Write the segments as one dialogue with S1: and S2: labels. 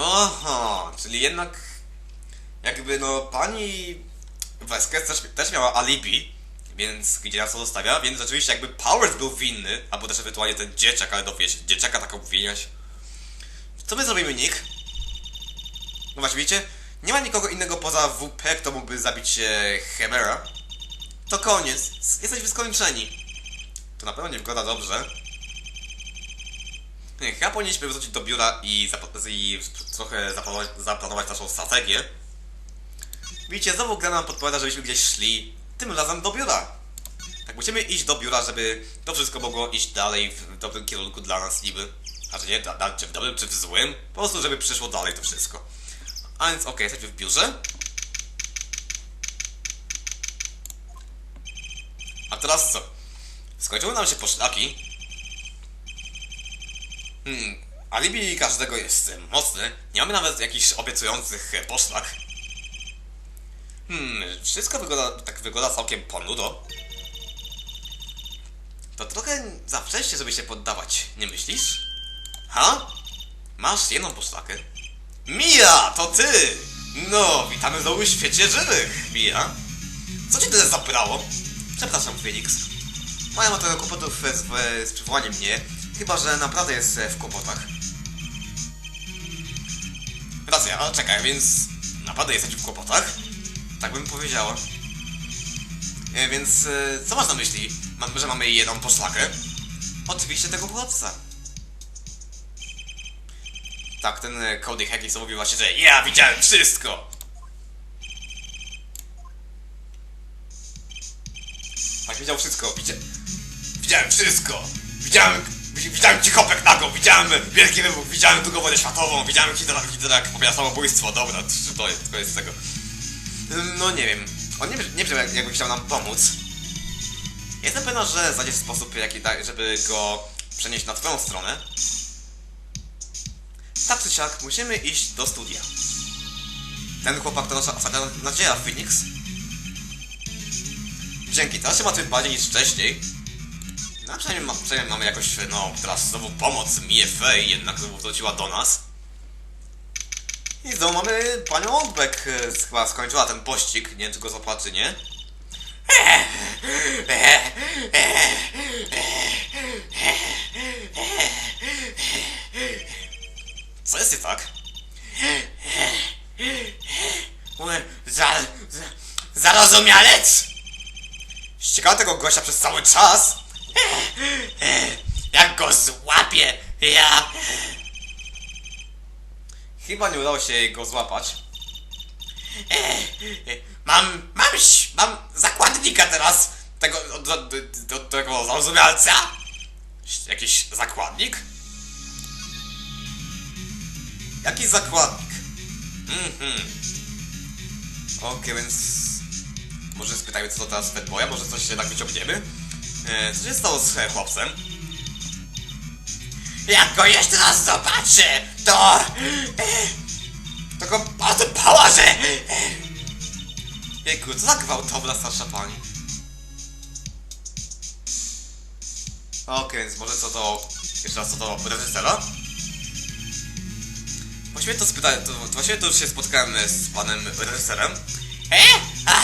S1: Aha, czyli jednak jakby no pani Wesker też, też miała alibi, więc gdzie nas zostawia, więc rzeczywiście jakby Powers był winny, albo też ewentualnie ten dzieciak, ale dowie się, dzieciaka tak obwiniać. Co my zrobimy, Nick? No właśnie, widzicie? Nie ma nikogo innego poza WP, kto mógłby zabić e, Chimera. To koniec. Jesteśmy skończeni. To na pewno nie wygląda dobrze. Chyba powinniśmy wrócić do biura i, zap- i trochę zaplanować, zaplanować naszą strategię. Widzicie, znowu gra nam podpowiada, żebyśmy gdzieś szli, tym razem do biura. Tak, musimy iść do biura, żeby to wszystko mogło iść dalej w dobrym kierunku dla nas niby. A że nie, da, da, czy w dobrym, czy w złym. Po prostu, żeby przyszło dalej to wszystko. A więc okej, jesteśmy w biurze. A teraz co? Skończyły nam się poszlaki. Hmm, alibi każdego jest mocne. Nie mamy nawet jakichś obiecujących poszlak. Hmm, wszystko wygląda, tak wygląda całkiem ponudo. To trochę za wcześnie, żeby się poddawać, nie myślisz? Ha? Masz jedną poszlakę? Mia, to ty! No, witamy znowu w świecie żywych, Mia. Co cię tyle zabrało? Przepraszam, Felix. Mają trochę kłopotów z, z przywołaniem mnie, chyba że naprawdę jest e, w kłopotach. Racja, ale czekaj, więc naprawdę jesteś w kłopotach? Tak bym powiedziała. E, więc e, co masz na myśli? Mam, że mamy jedną poszlakę? Oczywiście tego chłopca. Tak, ten e, Cody Hackis mówił właśnie, że ja widziałem wszystko! Tak, widział wszystko, widzia... widziałem wszystko! Widziałem, wi- widziałem cichopek nago, widziałem wielki wybuch, widziałem drugą wojnę światową, widziałem Hitlera, Hitlera jak popełnia samobójstwo, dobra, to jest, to jest tego. No nie wiem, on nie, nie brzmi jak- jakby chciał nam pomóc. Jestem pewna, że znajdziesz sposób, jaki da, żeby go przenieść na twoją stronę. Tak czy siak, musimy iść do studia. Ten chłopak to nasza ostatnia nadzieja, Phoenix. Dzięki, teraz się ma tym bardziej niż wcześniej. No, przynajmniej, przynajmniej mamy jakoś, no, teraz znowu pomoc Mie Fey, jednak znowu wróciła do nas. I znowu mamy panią Oldbeck, e, chyba skończyła ten pościg, nie wiem czy go nie? Co jest nie tak? Za, za, zarozumialec! Ścigała tego gościa przez cały czas? Jak go złapię, ja... Chyba nie udało się go złapać. Mam, mam, ś- mam zakładnika teraz. Tego, do, do, do, tego zarozumialca. Jakiś zakładnik? Jaki zakładnik? Mhm. Okej, więc... Może spytajmy, co to teraz Fatboya, może coś się tak wyciągniemy? E, co się stało z e, chłopcem? Jak go jeszcze raz zobaczę, to... To go bardzo położę! Jejku, co za gwałtowna starsza pani? Okej, więc może co to... Jeszcze raz co to reżysera? Właściwie to spytałem, to, to właściwie to już się spotkałem e, z panem reżyserem. E? A,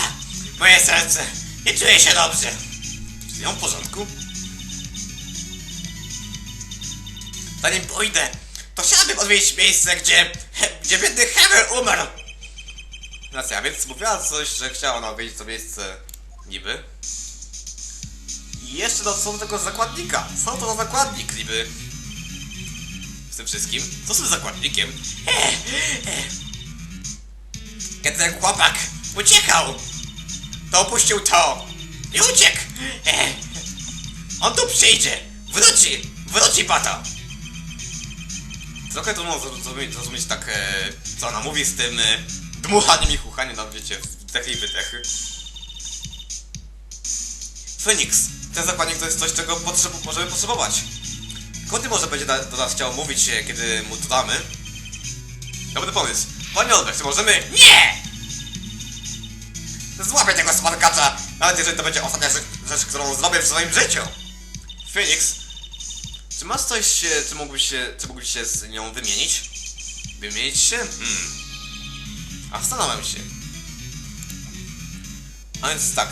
S1: moje serce, nie czuję się dobrze. Czy ja w porządku? Zanim pójdę, to chciałabym odwiedzić miejsce, gdzie, gdzie biedny Hammer umarł. Racja, więc mówiła coś, że chciała ona odwiedzić to miejsce niby. I jeszcze do co do tego zakładnika. Co to za zakładnik niby? Z tym wszystkim. Co z tym zakładnikiem? Kiedy ten chłopak uciekał, to opuścił to i uciekł. On tu przyjdzie, wróci, wróci po to. Trochę trudno zrozumieć, tak, e, co ona mówi z tym e, dmuchaniem i chuchaniem, tam wiecie, wdechy i wydechy. Phoenix, ten zakładnik to jest coś, czego potrzeb możemy potrzebować. Kody może będzie do nas chciał mówić, e, kiedy mu to damy. Dobry pomysł. Panie Olbrecht, czy możemy... Nie! Złapię tego smarkacza, nawet jeżeli to będzie ostatnia rzecz, rzecz, którą zrobię w swoim życiu. Phoenix, czy masz coś, e, czy mógłbyś się, czy mógłbyś się z nią wymienić? Wymienić się? Hmm. A zastanawiam się. A więc tak.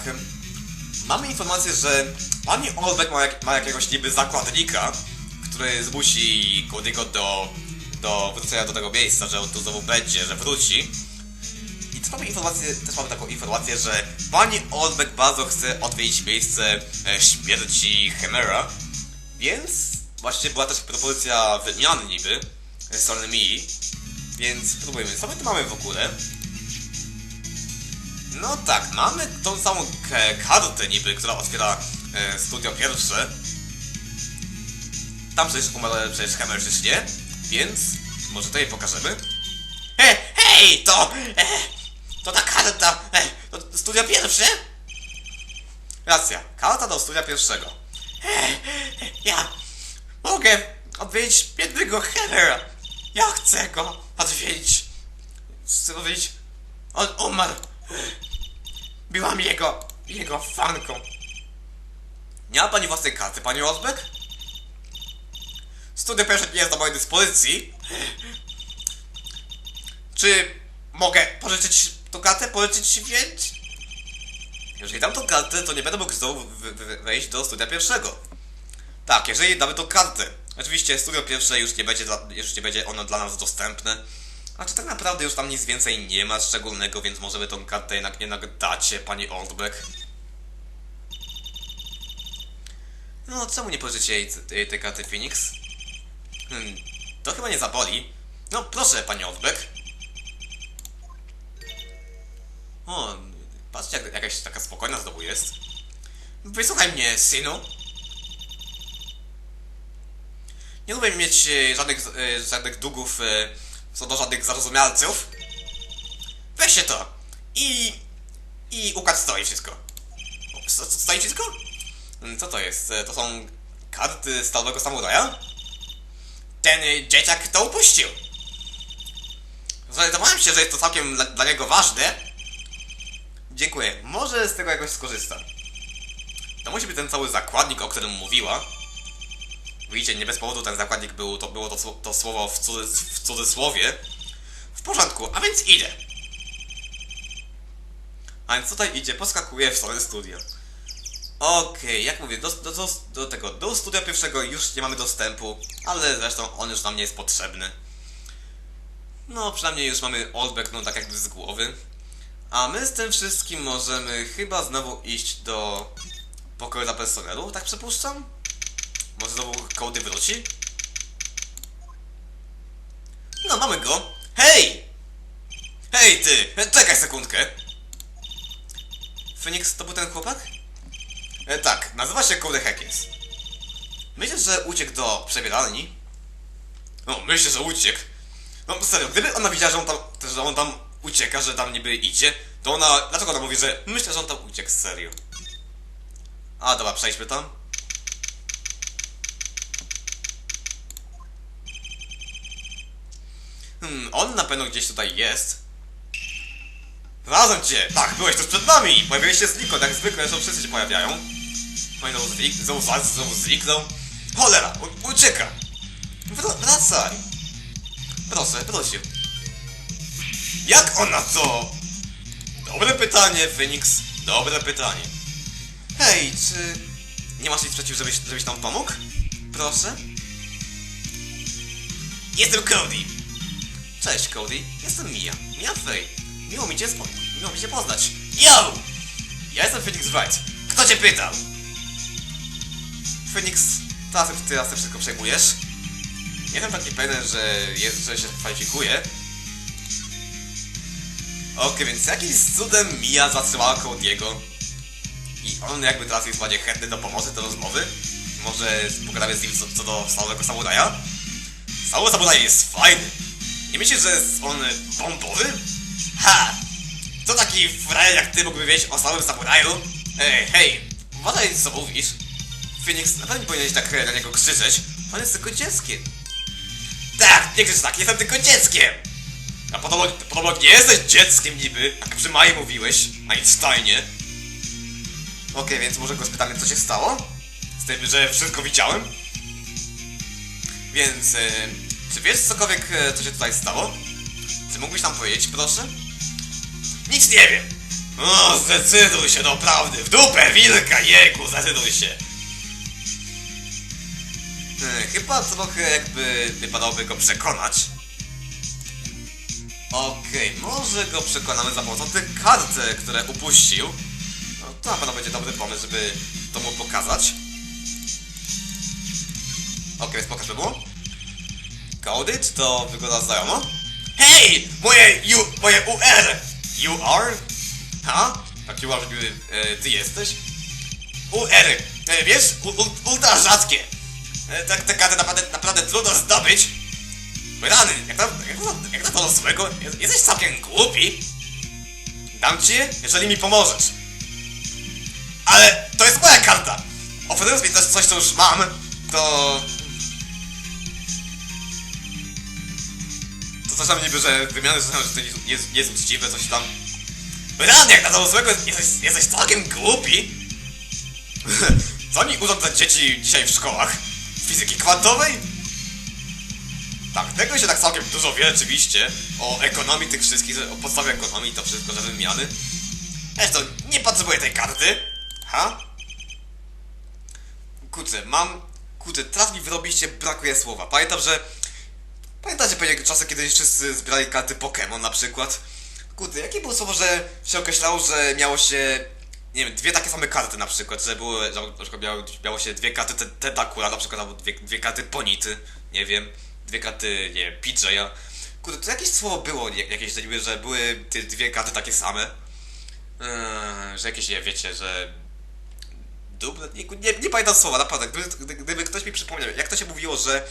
S1: Mamy informację, że pani Olbeck ma, jak, ma jakiegoś niby zakładnika, który zmusi Cody'ego do, do wrócenia do tego miejsca, że on tu znowu będzie, że wróci. I też mamy informację, też mamy taką informację, że pani Olbeck bardzo chce odwiedzić miejsce e, śmierci Chimera, więc właśnie była też propozycja wymiany niby strony Mii, więc spróbujmy. Co my tu mamy w ogóle? No tak, mamy tą samą kartę niby, która otwiera e, studio pierwsze. Tam przecież umarł przecież Hammer przecież nie, więc może to pokażemy. He, hej, to... E, to ta karta... E, to studio pierwsze? Racja, karta do studia pierwszego. E, e, ja mogę odwiedzić biednego Hammera. Ja chcę go odwiedzić. Chcę powiedzieć... On umarł. Byłam jego... jego fanką. Nie ma pani własnej karty, pani Rosbeck? Studio pierwsze nie jest do mojej dyspozycji. Czy mogę pożyczyć tą kartę? Pożyczyć ci więc? Jeżeli dam tą kartę, to nie będę mógł znowu wejść do studia pierwszego. Tak, jeżeli damy tą kartę. Oczywiście studio pierwsze już nie będzie, dla, już nie będzie ono dla nas dostępne. A czy tak naprawdę już tam nic więcej nie ma szczególnego, więc możemy tą kartę jednak, jednak dać pani Oldbeck. No, czemu nie pożyczycie jej, tej, tej karty Phoenix? Hmm, to chyba nie zaboli. No, proszę, pani Oldbeck. O, patrzcie, jak, jakaś taka spokojna znowu jest. Wysłuchaj mnie, synu. Nie lubię mieć e, żadnych, e, żadnych długów e, co do żadnych zarozumialców. Weź się to. I... I układ stoi wszystko. O, sto- sto- Stoi wszystko? Mm, Co to jest? To są karty Stalowego Samuraja? Ten dzieciak to upuścił. Zorientowałem się, że jest to całkiem dla, dla niego ważne. Dziękuję. Może z tego jakoś skorzystam. To musi być ten cały zakładnik, o którym mówiła. Widzicie, nie bez powodu ten zakładnik był, to było to, to słowo w, w cudzysłowie. W porządku, a więc idę. A więc tutaj idzie, poskakuje w stronę studia. Okej, jak mówię, do, do, do, do tego, do studia pierwszego już nie mamy dostępu, ale zresztą on już nam nie jest potrzebny. No, przynajmniej już mamy Oldbeck, no tak jakby z głowy. A my z tym wszystkim możemy chyba znowu iść do pokoju dla personelu, tak przypuszczam? Może znowu kołdy wróci? No, mamy go. Hej! Hej ty! Czekaj sekundkę. Phoenix, to był ten chłopak? E, tak, nazywa się Cody Hackins. Myślę, że uciekł do przebieralni. No, myślę, że uciekł. No serio, gdyby ona widziała, że on tam, że on tam ucieka, że tam niby idzie, to ona, dlaczego ona mówi, że myślę, że on tam uciekł, serio? A, dobra, przejdźmy tam. Hmm, on na pewno gdzieś tutaj jest. Znalazłem cię! Tak, byłeś tuż przed nami! Pojawiłeś się znikąd, jak zwykle, że wszyscy się pojawiają. I znowu znik, znowu, zniknął. Cholera! Ucieka! Wr wracaj! Proszę, proszę. Jak ona to? Dobre pytanie, Phoenix. Dobre pytanie. Hej, czy nie masz nic przeciw, żebyś, żebyś nam pomógł? Proszę. Jestem Cody. Cześć, Cody. Jestem Mia. Mia Fey. Miło mi cię, spo... Miło mi cię poznać. Yo! Ja jestem Phoenix Wright. Kto cię pytał? Phoenix, teraz ty teraz te wszystko przejmujesz. Nie jestem taki pewien, że, jest, że się kwalifikuje. Okej, więc jakimś cudem Mia zatrzymała Cody'ego. I on jakby teraz jest bardziej chętny do pomocy, do rozmowy. Może pogadamy z nim co, co do stałego samuraja. Stały samuraj jest fajny. Nie myślisz, że jest on bombowy? Ha! Co taki frajer jak ty mógłby wiedzieć o stałym samuraju? Ej, hej, uważaj co mówisz. Phoenix, na pewno nie powinieneś tak na niego krzyczeć. On jest tylko dzieckiem. Tak, nie krzycz tak, jestem tylko dzieckiem! A podobno, podobno nie jesteś dzieckiem niby, jak przy Mai mówiłeś, Einsteinie. Okej, więc może go spytamy, co się stało? Z tym, że wszystko widziałem? Więc e, Czy wiesz cokolwiek, e, co się tutaj stało? Czy mógłbyś nam powiedzieć, proszę? Nic nie wiem. O, zdecyduj się, naprawdę. W dupę wilka, jeku, zdecyduj się. E, Chyba trochę jakby wypadałoby go przekonać. Okej, może go przekonamy za pomocą tych kart, e, które upuścił. No to na pewno będzie dobry pomysł, żeby to mu pokazać. Okej, więc pokażmy Coded to wygląda znajomo. Hej! Moje U, moje UR! You are? Ha? Tak are, żeby e, ty jesteś? UR! E, wiesz, u, u, ultra rzadkie. E, tak, te karty naprawdę, naprawdę trudno zdobyć. Rany, jak to, jak to, jak to dorosłego? Jest- Jesteś całkiem głupi. Dam ci je, jeżeli mi pomożesz. Ale to jest moja karta. Oferując mi też coś, co już mam, to... To tam niby, że wymiany znają, że to jest, jest, uczciwe, coś tam. Rany, jak na dorosłego jesteś, jesteś całkiem głupi. Co oni uczą dzieci dzisiaj w szkołach? Fizyki kwantowej? Tak, tego się tak całkiem dużo wie oczywiście. O ekonomii tych wszystkich, o podstawie ekonomii, to wszystko, że wymiany. Zresztą, nie potrzebuję tej karty. Ha? Kurczę, mam... Kurczę, teraz mi wyrobiście, brakuje słowa. Pamiętam, że... Pamiętacie pewnie czasy, kiedy wszyscy zbierali karty Pokémon na przykład? Kurde, jakie było słowo, że się określało, że miało się... Nie wiem, dwie takie same karty na przykład, że były, że na przykład miało, miało się dwie karty te- na przykład, albo dwie, dwie karty Ponity, nie wiem, dwie karty, nie wiem, PJ'a. Kurde, to jakieś słowo było, jakieś, niby, że były te dwie karty takie same. Eee, że jakieś, nie wiecie, że... Duble? Nie, nie, nie pamiętam słowa, naprawdę, gdyby, gdy- gdyby ktoś mi przypomniał, jak to się mówiło, że...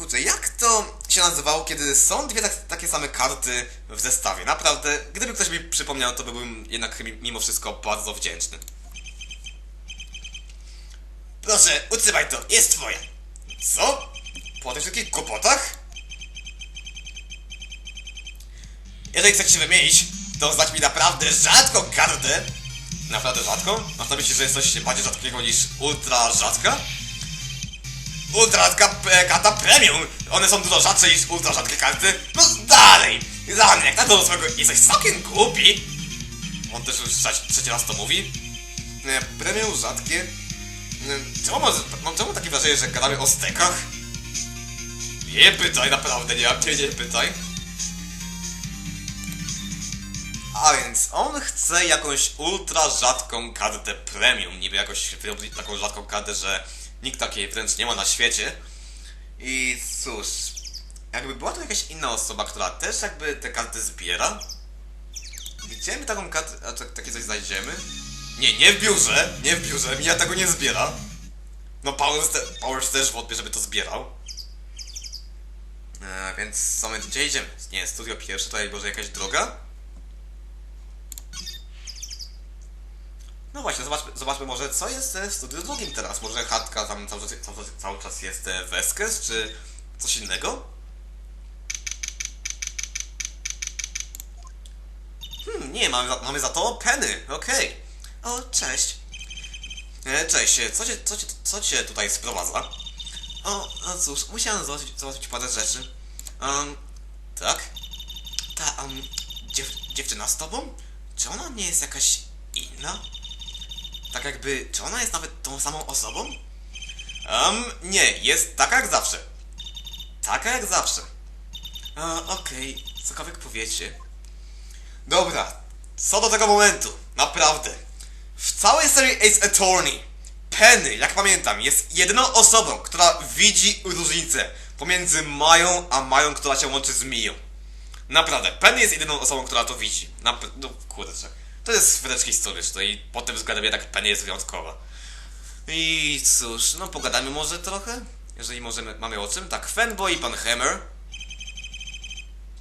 S1: Kurczę, jak to się nazywało, kiedy są dwie tak, takie same karty w zestawie? Naprawdę, gdyby ktoś mi przypomniał, to byłbym jednak mi- mimo wszystko bardzo wdzięczny. Proszę, utrzymaj to, jest twoja. Co? Po tych wszystkich kłopotach? Jeżeli chcecie się wymienić, to zdać mi naprawdę rzadką kartę. Naprawdę rzadką? Masz na myśli, że jest coś bardziej rzadkiego niż ultra rzadka? Ultra rzadka e, karta premium! One są dużo rzadsze niż ultra rzadkie karty. No dalej! Dalej, jak na dorosłego jesteś całkiem głupi! On też już trzeci, raz to mówi. E, Premium rzadkie. E, Czemu mam, mam czemu takie wrażenie, że gadamy o stekach? Nie pytaj, naprawdę nie nie, nie pytaj. A więc on chce jakąś ultra rzadką kartę premium, niby jakoś taką rzadką kartę, że nikt takiej wręcz nie ma na świecie. I cóż, jakby była to jakaś inna osoba, która też jakby te karty zbiera. Gdzie my taką kartę, a tak- takie coś znajdziemy? Nie, nie w biurze, nie w biurze, Mija tego nie zbiera. No Powers, te, Powers też wątpię, żeby to zbierał. E, więc co my gdzie idziemy? Nie, studio pierwsze, tutaj może jakaś droga? No właśnie, zobaczmy, zobaczmy może co jest e, w studiu drugim teraz. Może chatka tam cały, czas- cały, cały czas jest e, Veskes, czy coś innego? Hmm, nie, mamy za, mamy za to Penny, okej. O, cześć. E, cześć, e, co cię, co, cię, co cię tutaj sprowadza? O, no cóż, musiałem załatwić, załatwić parę rzeczy. Um, tak? Ta, um, dziew, dziewczyna z tobą? Czy ona nie jest jakaś inna? Tak jakby, czy ona jest nawet tą samą osobą? Um, nie, jest taka jak zawsze. Taka jak zawsze. A, okej, cokolwiek powiecie. Dobra, co do tego momentu, naprawdę. W całej serii Ace Attorney, Penny, jak pamiętam, jest jedyną osobą, która widzi różnicę pomiędzy Mają a Mają, która się łączy z Miją. Naprawdę, Penny jest jedyną osobą, która to widzi. Napr- no kurczę. To jest wręcz historyczne i pod tym względem jednak Penny jest wyjątkowa. I cóż, no pogadamy może trochę? Jeżeli możemy, mamy o czym? Tak, Fanboy i pan Hammer